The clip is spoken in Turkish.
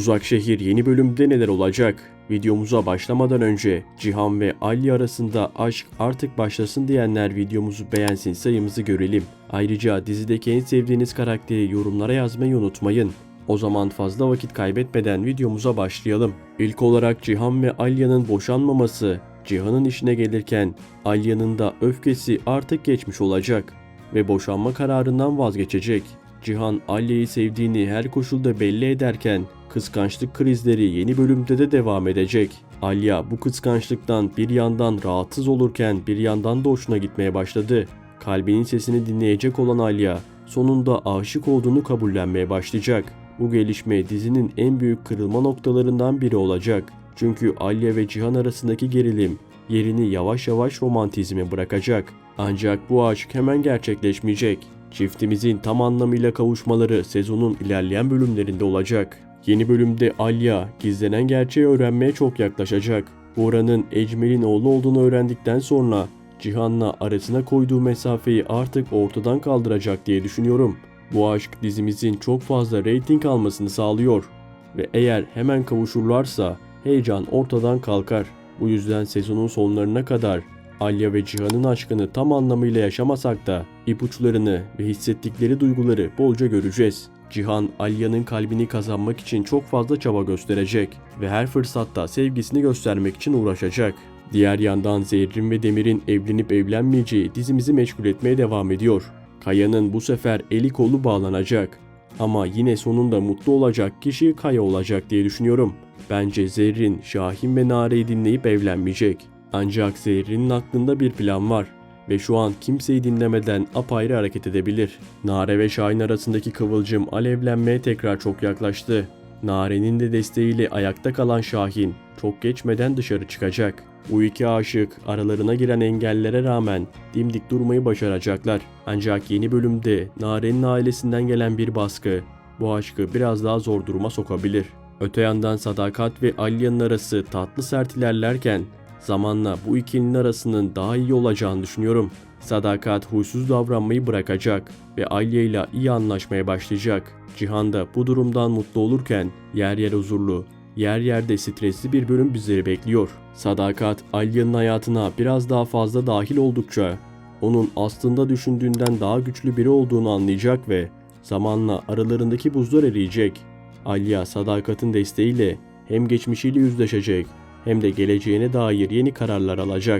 Uzak Şehir yeni bölümde neler olacak? Videomuza başlamadan önce Cihan ve Ali arasında aşk artık başlasın diyenler videomuzu beğensin sayımızı görelim. Ayrıca dizideki en sevdiğiniz karakteri yorumlara yazmayı unutmayın. O zaman fazla vakit kaybetmeden videomuza başlayalım. İlk olarak Cihan ve Alya'nın boşanmaması, Cihan'ın işine gelirken Alya'nın da öfkesi artık geçmiş olacak ve boşanma kararından vazgeçecek. Cihan Alya'yı sevdiğini her koşulda belli ederken kıskançlık krizleri yeni bölümde de devam edecek. Alya bu kıskançlıktan bir yandan rahatsız olurken bir yandan da hoşuna gitmeye başladı. Kalbinin sesini dinleyecek olan Alya sonunda aşık olduğunu kabullenmeye başlayacak. Bu gelişme dizinin en büyük kırılma noktalarından biri olacak. Çünkü Alya ve Cihan arasındaki gerilim yerini yavaş yavaş romantizme bırakacak. Ancak bu aşk hemen gerçekleşmeyecek. Çiftimizin tam anlamıyla kavuşmaları sezonun ilerleyen bölümlerinde olacak. Yeni bölümde Alya gizlenen gerçeği öğrenmeye çok yaklaşacak. Bora'nın Ecmel'in oğlu olduğunu öğrendikten sonra Cihan'la arasına koyduğu mesafeyi artık ortadan kaldıracak diye düşünüyorum. Bu aşk dizimizin çok fazla reyting almasını sağlıyor ve eğer hemen kavuşurlarsa heyecan ortadan kalkar. Bu yüzden sezonun sonlarına kadar Alya ve Cihan'ın aşkını tam anlamıyla yaşamasak da ipuçlarını ve hissettikleri duyguları bolca göreceğiz. Cihan, Alya'nın kalbini kazanmak için çok fazla çaba gösterecek ve her fırsatta sevgisini göstermek için uğraşacak. Diğer yandan Zerrin ve Demir'in evlenip evlenmeyeceği dizimizi meşgul etmeye devam ediyor. Kaya'nın bu sefer eli kolu bağlanacak. Ama yine sonunda mutlu olacak kişi Kaya olacak diye düşünüyorum. Bence Zerrin, Şahin ve Nare'yi dinleyip evlenmeyecek. Ancak Zerrin'in aklında bir plan var ve şu an kimseyi dinlemeden apayrı hareket edebilir. Nare ve Şahin arasındaki kıvılcım alevlenmeye tekrar çok yaklaştı. Nare'nin de desteğiyle ayakta kalan Şahin çok geçmeden dışarı çıkacak. Bu iki aşık aralarına giren engellere rağmen dimdik durmayı başaracaklar. Ancak yeni bölümde Nare'nin ailesinden gelen bir baskı bu aşkı biraz daha zor duruma sokabilir. Öte yandan Sadakat ve Alya'nın arası tatlı sert ilerlerken zamanla bu ikilinin arasının daha iyi olacağını düşünüyorum. Sadakat huysuz davranmayı bırakacak ve Alya ile iyi anlaşmaya başlayacak. Cihan da bu durumdan mutlu olurken yer yer huzurlu, yer yerde stresli bir bölüm bizleri bekliyor. Sadakat Alya'nın hayatına biraz daha fazla dahil oldukça onun aslında düşündüğünden daha güçlü biri olduğunu anlayacak ve zamanla aralarındaki buzlar eriyecek. Alya sadakatin desteğiyle hem geçmişiyle yüzleşecek hem de geleceğine dair yeni kararlar alacak.